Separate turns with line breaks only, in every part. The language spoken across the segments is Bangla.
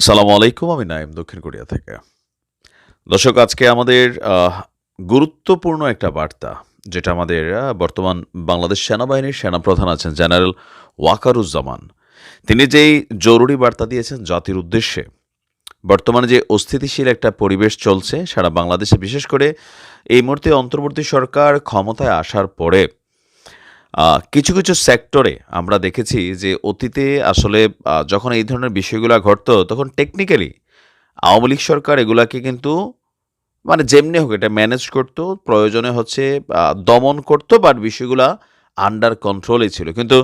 আসসালামু আলাইকুম, আমি নাইম দক্ষিণ কোরিয়া থেকে। দর্শক, আজকে আমাদের গুরুত্বপূর্ণ একটা বার্তা, যেটা আমাদের বর্তমান বাংলাদেশ সেনাবাহিনীর সেনাপ্রধান আছেন জেনারেল ওয়াকারুজ্জামান। তিনি যেই জরুরি বার্তা দিয়েছেন জাতির উদ্দেশ্যে, বর্তমানে যে অস্থিতিশীল একটা পরিবেশ চলছে সারা বাংলাদেশে, বিশেষ করে এই মুহূর্তে অন্তর্বর্তী সরকার ক্ষমতায় আসার পরে কিছু কিছু সেক্টরে আমরা দেখেছি যে অতীতে আসলে যখন এই ধরনের বিষয়গুলো ঘটতো, তখন টেকনিক্যালি আওয়ামী লীগ সরকার এগুলাকে কিন্তু মানে যেমনি হোক এটা ম্যানেজ করতো, প্রয়োজনে হচ্ছে দমন করতো বাট বিষয়গুলা আন্ডার কন্ট্রোলে ছিল। কিন্তু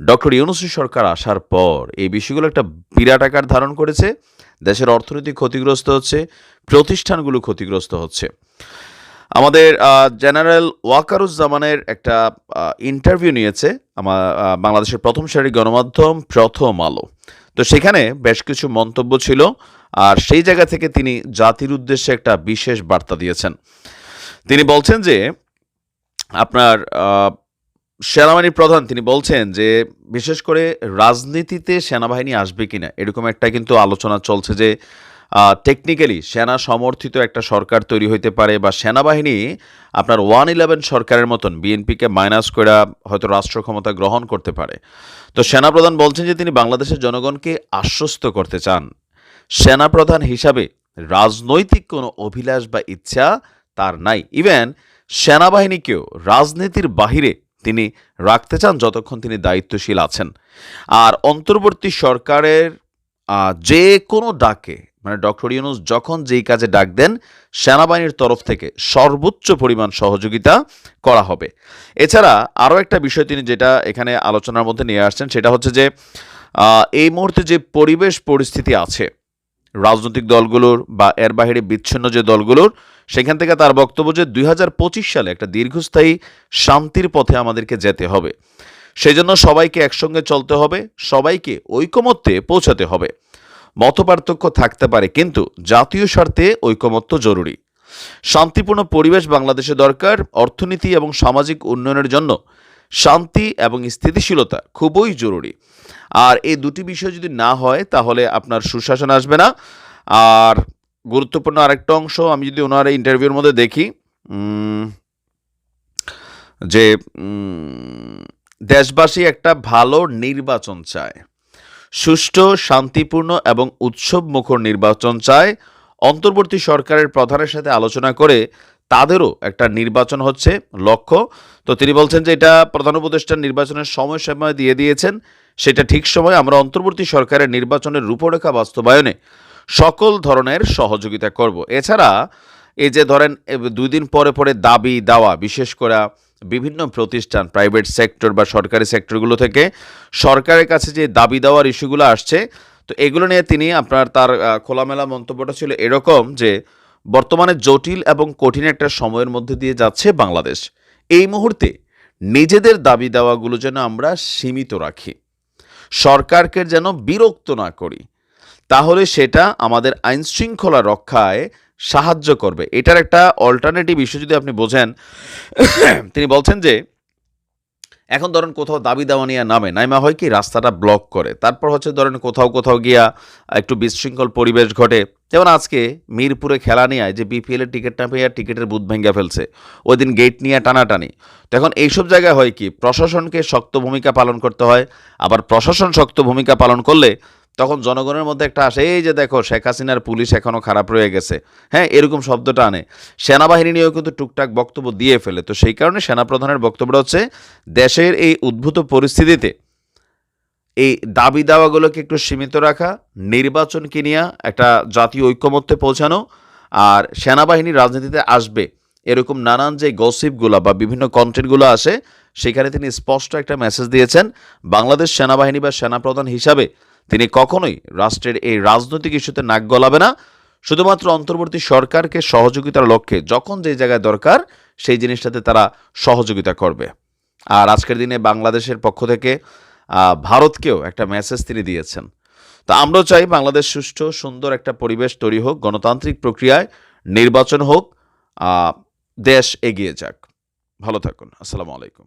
ডক্টর ইউনুসি সরকার আসার পর এই বিষয়গুলো একটা বিরাট আকার ধারণ করেছে। দেশের অর্থনীতি ক্ষতিগ্রস্ত হচ্ছে, প্রতিষ্ঠানগুলো ক্ষতিগ্রস্ত হচ্ছে। আমাদের জেনারেল ওয়াকারুজ্জামানের একটা ইন্টারভিউ নিয়েছে আমার বাংলাদেশের প্রথম সারির গণমাধ্যম প্রথম আলো। তো সেখানে বেশ কিছু মন্তব্য ছিল আর সেই জায়গা থেকে তিনি জাতির উদ্দেশ্যে একটা বিশেষ বার্তা দিয়েছেন। তিনি বলছেন যে, আপনার সেনাবাহিনীর প্রধান তিনি বলছেন যে, বিশেষ করে রাজনীতিতে সেনাবাহিনী আসবে কিনা, এরকম একটা কিন্তু আলোচনা চলছে যে টেকনিক্যালি সেনা সমর্থিত একটা সরকার তৈরি হইতে পারে বা সেনাবাহিনী আপনার ওয়ান ইলেভেন সরকারের মতন বিএনপিকে মাইনাস করে হয়তো রাষ্ট্র ক্ষমতা গ্রহণ করতে পারে। তো সেনাপ্রধান বলছেন যে তিনি বাংলাদেশের জনগণকে আশ্বস্ত করতে চান। সেনাপ্রধান হিসাবে রাজনৈতিক কোনো অভিলাষ বা ইচ্ছা তার নাই। ইভেন সেনাবাহিনীকেও রাজনীতির বাহিরে তিনি রাখতে চান যতক্ষণ তিনি দায়িত্বশীল আছেন। আর অন্তর্বর্তী সরকারের যে কোনো ডাকে মানে ডক্টর ইউনুস যখন যেই কাজে ডাক দেন, সেনাবাহিনীর তরফ থেকে সর্বোচ্চ পরিমাণ সহযোগিতা করা হবে। এছাড়া আরও একটা বিষয় তিনি যেটা এখানে আলোচনার মধ্যে নিয়ে আসছেন, সেটা হচ্ছে যে এই মুহূর্তে যে পরিবেশ পরিস্থিতি আছে, রাজনৈতিক দলগুলোর বা এর বাহিরে বিচ্ছিন্ন যে দলগুলোর, সেখান থেকে তার বক্তব্য যে দুই হাজার পঁচিশ সালে একটা দীর্ঘস্থায়ী শান্তির পথে আমাদেরকে যেতে হবে। সেই জন্য সবাইকে একসঙ্গে চলতে হবে, সবাইকে ঐকমত্যে পৌঁছাতে হবে। মতপার্থক্য থাকতে পারে, কিন্তু জাতীয় স্বার্থে ঐকমত্য জরুরি। শান্তিপূর্ণ পরিবেশ বাংলাদেশে দরকার, অর্থনীতি এবং সামাজিক উন্নয়নের জন্য শান্তি এবং স্থিতিশীলতা খুবই জরুরি। আর এই দুটি বিষয় যদি না হয়, তাহলে আপনার সুশাসন আসবে না। আর গুরুত্বপূর্ণ আরেকটা অংশ আমি যদি ওনার এই ইন্টারভিউর মধ্যে দেখি যে দেশবাসী একটা ভালো নির্বাচন চায়। সুষ্ঠু, শান্তিপূর্ণ এবং উৎসব মুখর নির্বাচন চায়। অন্তর্বর্তী সরকারের প্রধানের সাথে আলোচনা করে তাদেরও একটা নির্বাচন হচ্ছে লক্ষ্য। তো তিনি বলছেন যে এটা প্রধান উপদেষ্টার নির্বাচনের সময় সময় দিয়ে দিয়েছেন। সেটা ঠিক সময় আমরা অন্তর্বর্তী সরকারের নির্বাচনের রূপরেখা বাস্তবায়নে সকল ধরনের সহযোগিতা করব। এছাড়া এই যে ধরেন দুই দিন পরে পরে দাবি, দাওয়া, বিশেষ করে বিভিন্ন প্রতিষ্ঠান প্রাইভেট সেক্টর বা সরকারি সেক্টরগুলো থেকে সরকারের কাছে যে দাবি দেওয়ার ইস্যুগুলো আসছে, তো এগুলো নিয়ে তিনি আপনার তার খোলামেলা মন্তব্যটা ছিল এরকম যে বর্তমানে জটিল এবং কঠিন একটা সময়ের মধ্যে দিয়ে যাচ্ছে বাংলাদেশ। এই মুহূর্তে নিজেদের দাবি দেওয়াগুলো যেন আমরা সীমিত রাখি। সরকারকে যেন বিরক্ত না করি। সেটা আমাদের আইন শৃঙ্খলা রক্ষায় সাহায্য করবে। এটার একটা অল্টারনেটিভ ইস্যু যদি আপনি বোঝেন, তিনি বলছেন যে, এখন ধরেন কোথাও দাবি দেওয়া নিয়ে নামে, নাইমা হয় কি রাস্তাটা ব্লক করে, তারপর হচ্ছে ধরেন কোথাও কোথাও গিয়া একটু বিশৃঙ্খল পরিবেশ ঘটে। যেমন আজকে মিরপুরে খেলা নিয়ে যে বিপিএল এর টিকিট না পেয়ে টিকিটের বুথ ভেঙে ফেলছে, ওই দিন গেট নিয়ে টানাটানি। তো এখন এইসব জায়গায় হয় কি, প্রশাসনকে শক্ত ভূমিকা পালন করতে হয়, আবার প্রশাসন শক্ত ভূমিকা পালন করলে তখন জনগণের মধ্যে একটা আসে, এই যে দেখো, শেখ হাসিনার পুলিশ এখনও খারাপ রয়ে গেছে। হ্যাঁ এরকম শব্দটা আনে। সেনাবাহিনী নিয়েও কিন্তু টুকটাক বক্তব্য দিয়ে ফেলে। তো সেই কারণে সেনাপ্রধানের বক্তব্যটা হচ্ছে, দেশের এই উদ্ভূত পরিস্থিতিতে এই দাবি দাওয়াগুলোকে একটু সীমিত রাখা, নির্বাচনকে নিয়ে একটা জাতীয় ঐক্যমত্যে পৌঁছানো, আর সেনাবাহিনী রাজনীতিতে আসবে। এরকম নানান যে গসিপগুলো বা বিভিন্ন কন্টেন্টগুলো আসে, সেখানে তিনি স্পষ্ট একটা মেসেজ দিয়েছেন, বাংলাদেশ সেনাবাহিনী বা সেনাপ্রধান হিসাবে তিনি কখনোই রাষ্ট্রের এই রাজনৈতিক ইস্যুতে নাক গলাবে না। শুধুমাত্র অন্তর্বর্তী সরকারকে সহযোগিতার লক্ষ্যে যখন যে জায়গায় দরকার, সেই জিনিসটাতে তারা সহযোগিতা করবে। আর আজকের দিনে বাংলাদেশের পক্ষ থেকে ভারতকেও একটা মেসেজ তিনি দিয়েছেন। তা আমরাও চাই বাংলাদেশ সুষ্ঠু, সুন্দর একটা পরিবেশ তৈরি হোক, গণতান্ত্রিক প্রক্রিয়ায় নির্বাচন হোক দেশ এগিয়ে যাক। ভালো থাকুন। আসসালামু আলাইকুম।